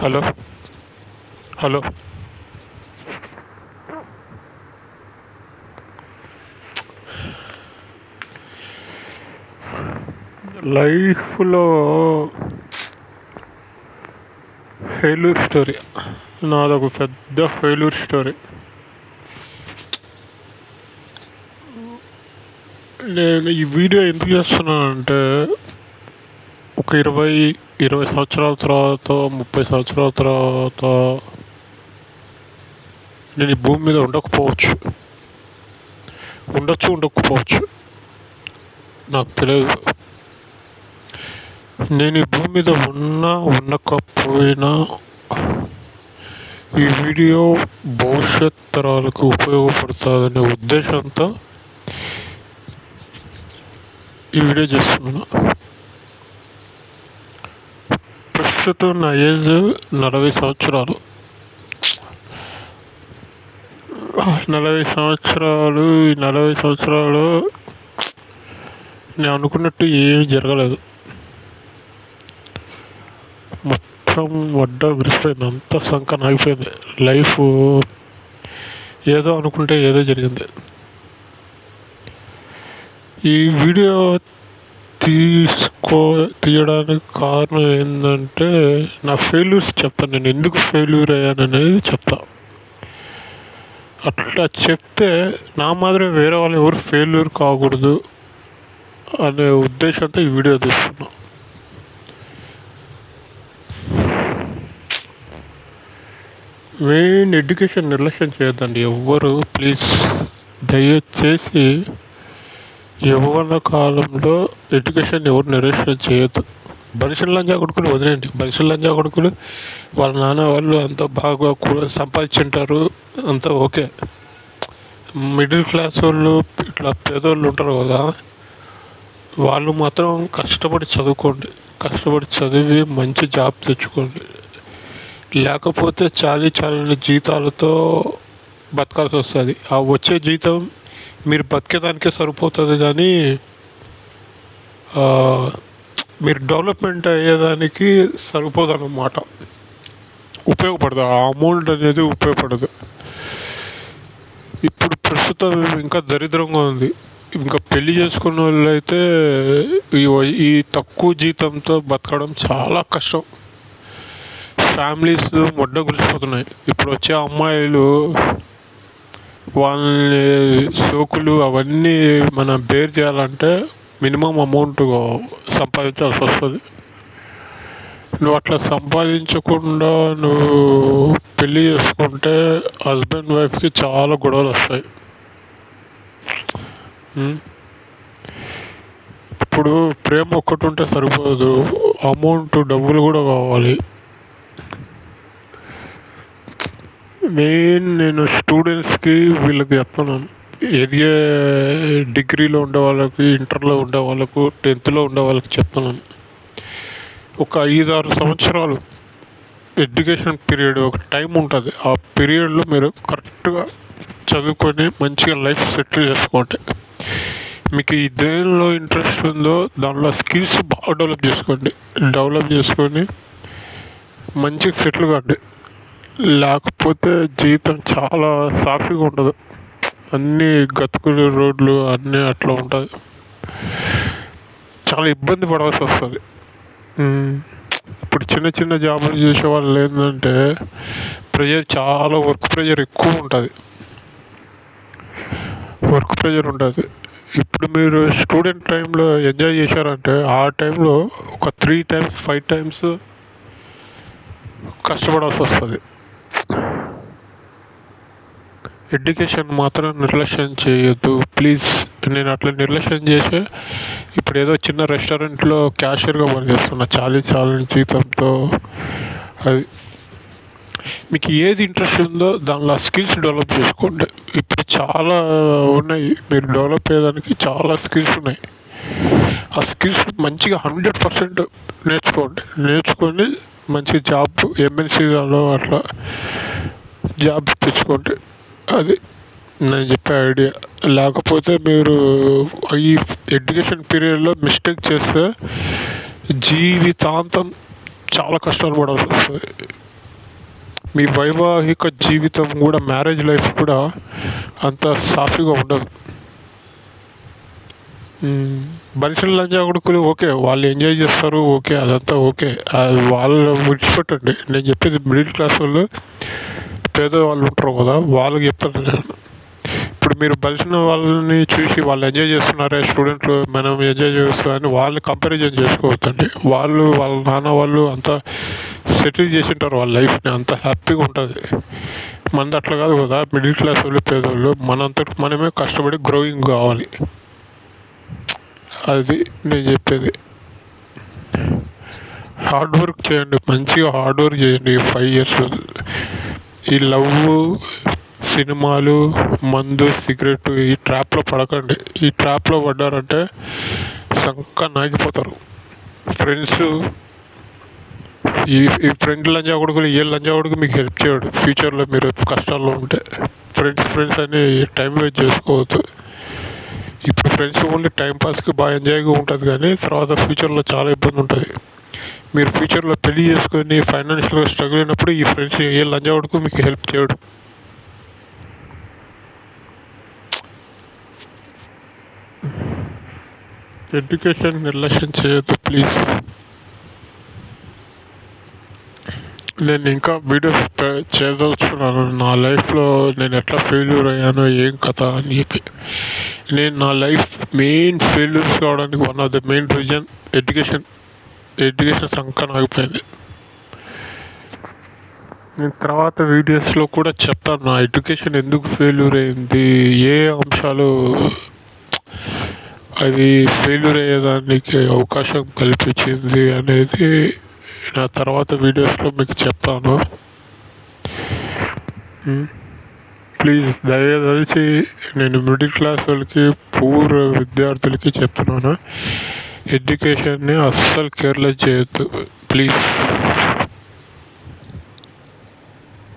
Hello. Hello. లైఫ్లో failure story. నాదొక పెద్ద ఫెయిల్యూర్ స్టోరీ. నేను ఈ వీడియో ఎందుకు చేస్తున్నానంటే ఒక ఇరవై ఇరవై సంవత్సరాల తర్వాత ముప్పై సంవత్సరాల తర్వాత నేను ఈ భూమి మీద ఉండకపోవచ్చు. ఉండొచ్చు ఉండకపోవచ్చు. నాకు తెలియదు. నేను ఈ భూమి మీద ఉన్నా ఉండకపోయినా ఈ వీడియో భవిష్యత్ తరాలకు ఉపయోగపడుతుందనే ఉద్దేశంతో ఈ వీడియో చేస్తున్నాను. ప్రస్తుతం నా ఏజ్ నలభై సంవత్సరాలు. నలభై సంవత్సరాలు ఈ నలభై సంవత్సరాలు నేను అనుకున్నట్టు ఏమి జరగలేదు. మొత్తం వడ్డ విరిసిపోయింది అంత సంకన అయిపోయింది లైఫ్ ఏదో అనుకుంటే ఏదో జరిగింది. ఈ వీడియో తీసుకో తీయడానికి కారణం ఏంటంటే నా ఫెయిల్యూర్స్ చెప్తాను నేను ఎందుకు ఫెయిల్యూర్ అయ్యాననేది చెప్తా. అట్లా చెప్తే నా మాదిరి వేరే వాళ్ళు ఎవరు ఫెయిల్యూర్ కాకూడదు అనే ఉద్దేశంతో ఈ వీడియో తీస్తున్నా. మెయిన్ ఎడ్యుకేషన్ నిర్లక్ష్యం చేయొద్దండి ఎవ్వరు. ప్లీజ్ దయచేసి యవ్వన కాలంలో ఎడ్యుకేషన్ ఎవరు నిర్లక్ష్యం చేయొద్దు. బలిసిన లంజా కొడుకులు వదిలేయండి. బలిసిన లంజా కొడుకులు వాళ్ళ నాన్న వాళ్ళు అంత బాగా కూడా సంపాదించుంటారు అంతా ఓకే. మిడిల్ క్లాస్ వాళ్ళు ఇట్లా పేదోళ్ళు ఉంటారు కదా వాళ్ళు మాత్రం కష్టపడి చదువుకోండి. కష్టపడి చదివి మంచి జాబ్ తెచ్చుకోండి. లేకపోతే చాలీ చాలని జీతాలతో బతకాల్సి వస్తుంది. ఆ వచ్చే జీతం మీరు బతికేదానికే సరిపోతుంది కానీ మీరు డెవలప్మెంట్ అయ్యేదానికి సరిపోదు అన్నమాట ఉపయోగపడదు. ఆ అమౌంట్ అనేది ఉపయోగపడదు. ఇప్పుడు ప్రస్తుతం ఇంకా దరిద్రంగా ఉంది. ఇంకా పెళ్ళి చేసుకున్న వాళ్ళు అయితే ఈ తక్కువ జీతంతో బతకడం చాలా కష్టం. ఫ్యామిలీస్ మొడ్డ గురిచిపోతున్నాయి. ఇప్పుడు వచ్చే అమ్మాయిలు వాళ్ళని సోకులు అవన్నీ మనం బేర్ చేయాలంటే మినిమం అమౌంట్ సంపాదించాల్సి వస్తుంది. నువ్వు అట్లా సంపాదించకుండా నువ్వు పెళ్ళి చేసుకుంటే హస్బెండ్ వైఫ్కి చాలా గొడవలు వస్తాయి. ఇప్పుడు ప్రేమ ఒక్కటి ఉంటే సరిపోదు. అమౌంట్ డబ్బులు కూడా కావాలి. మెయిన్ నేను స్టూడెంట్స్కి వీళ్ళకి చెప్తున్నాను. ఎదిగే డిగ్రీలో ఉండే వాళ్ళకి ఇంటర్లో ఉండే వాళ్ళకు టెన్త్లో ఉండే వాళ్ళకి చెప్తున్నాను. ఒక ఐదు ఆరు సంవత్సరాలు ఎడ్యుకేషన్ పీరియడ్ ఒక టైం ఉంటుంది. ఆ పీరియడ్లో మీరు కరెక్ట్గా చదువుకొని మంచిగా లైఫ్ సెటిల్ చేసుకోండి. మీకు ఈ దేనిలో ఇంట్రెస్ట్ ఉందో దానిలో స్కిల్స్ బాగా డెవలప్ చేసుకోండి. డెవలప్ చేసుకొని మంచిగా సెటిల్ కాండి. లేకపోతే జీవితం చాలా సాఫీగా ఉండదు. అన్నీ గతుకులు రోడ్లు అన్నీ అట్లా ఉంటుంది చాలా ఇబ్బంది పడాల్సి వస్తుంది. ఇప్పుడు చిన్న చిన్న జాబులు చేసే వాళ్ళు ఏంటంటే ప్రెషర్ చాలా వర్క్ ప్రెషర్ ఎక్కువ ఉంటుంది. వర్క్ ప్రెషర్ ఉంటుంది. ఇప్పుడు మీరు స్టూడెంట్ టైంలో ఎంజాయ్ చేశారంటే ఆ టైంలో ఒక త్రీ టైమ్స్ ఫైవ్ టైమ్స్ కష్టపడాల్సి వస్తుంది. ఎడ్యుకేషన్ మాత్రం నిర్లక్ష్యం చేయొద్దు. ప్లీజ్ నేను అట్లా నిర్లక్ష్యం చేసే ఇప్పుడు ఏదో చిన్న రెస్టారెంట్లో క్యాషియర్గా పనిచేస్తున్నా చాలీ చాలని జీతంతో. అది మీకు ఏది ఇంట్రెస్ట్ ఉందో దానిలో స్కిల్స్ డెవలప్ చేసుకోండి. ఇప్పుడు చాలా ఉన్నాయి. మీరు డెవలప్ అయ్యేదానికి చాలా స్కిల్స్ ఉన్నాయి. ఆ స్కిల్స్ మంచిగా హండ్రెడ్ పర్సెంట్ నేర్చుకోండి. నేర్చుకొని మంచి జాబ్ ఎంఎన్సీలో అట్లా జాబ్ తెచ్చుకోండి. అది నేను చెప్పే ఐడియా లేకపోతే మీరు ఈ ఎడ్యుకేషన్ పీరియడ్లో మిస్టేక్ చేస్తే జీవితాంతం చాలా కష్టాలు పడాల్సి వస్తుంది. మీ వైవాహిక జీవితం కూడా మ్యారేజ్ లైఫ్ కూడా అంత సాఫీగా ఉండదు. మనుషుల లంజా కొడుకులు ఓకే వాళ్ళు ఎంజాయ్ చేస్తారు ఓకే అదంతా ఓకే. అది వాళ్ళు విడిచిపెట్టండి. నేను చెప్పేది మిడిల్ క్లాస్ వాళ్ళు పేదవాళ్ళు ఉంటారు కదా వాళ్ళకి చెప్తాను నేను ఇప్పుడు మీరు బలిసిన వాళ్ళని చూసి వాళ్ళు ఎంజాయ్ చేస్తున్నారే స్టూడెంట్లు మనం ఎంజాయ్ చేస్తామని వాళ్ళని కంపారిజన్ చేసుకోవద్దండి. వాళ్ళు వాళ్ళ నాన్న వాళ్ళు అంతా సెటిల్ చేసి ఉంటారు వాళ్ళ లైఫ్ని అంత హ్యాపీగా ఉంటుంది. మనది అట్లా కాదు కదా మిడిల్ క్లాస్ వాళ్ళు పేదవాళ్ళు మనంతటి మనమే కష్టపడి గ్రోయింగ్ కావాలి. అది నేను చెప్పేది. హార్డ్ వర్క్ చేయండి మంచిగా హార్డ్ వర్క్ చేయండి ఫైవ్ ఇయర్స్. ఈ లవ్ సినిమాలు మందు సిగరెట్ ఈ ట్రాప్లో పడకండి. ఈ ట్రాప్లో పడ్డారంటే సంక నాగిపోతారు. ఫ్రెండ్స్ ఈ ఈ ఫ్రెండ్ లంజా కొడుకులు ఏ లంజా కొడుకు మీకు హెల్ప్ చేయడు. ఫ్యూచర్లో మీరు కష్టాల్లో ఉంటే. ఫ్రెండ్స్ ఫ్రెండ్స్ అని టైం వేస్ట్ చేసుకోవద్దు. ఇప్పుడు ఫ్రెండ్స్ ఓన్లీ టైంపాస్కి బాగా ఎంజాయ్గా ఉంటుంది కానీ తర్వాత ఫ్యూచర్లో చాలా ఇబ్బంది ఉంటుంది. మీరు ఫ్యూచర్లో పెళ్ళి చేసుకొని ఫైనాన్షియల్గా స్ట్రగుల్ అయినప్పుడు ఈ ఫ్రెండ్స్ ఏ లంజావాడుకు మీకు హెల్ప్ చేయడు. ఎడ్యుకేషన్ నిర్లక్ష్యం చేయొద్దు ప్లీజ్ నేను ఇంకా వీడియోస్ చేయదలుచుకున్నాను నా లైఫ్లో నేను ఎట్లా ఫెయిల్యూర్ అయ్యానో ఏం కథ అని చెప్పి నేను నా లైఫ్ మెయిన్ ఫెయిల్యూర్స్ కావడానికి one of the main reason education education సంకన ఆగిపోయింది నేను తర్వాత వీడియోస్లో కూడా చెప్తాను నా ఎడ్యుకేషన్ ఎందుకు ఫెయిల్యూర్ అయింది ఏ అంశాలు అవి ఫెయిల్యూర్ అయ్యేదానికి అవకాశం కల్పించింది అనేది నా తర్వాత వీడియోస్లో మీకు చెప్తాను. ప్లీజ్ దయదలిచి నేను మిడిల్ క్లాస్ వాళ్ళకి పూర్ విద్యార్థులకి చెప్తున్నాను. ఎడ్యుకేషన్ని అస్సలు కేర్లెస్ చేయొద్దు ప్లీజ్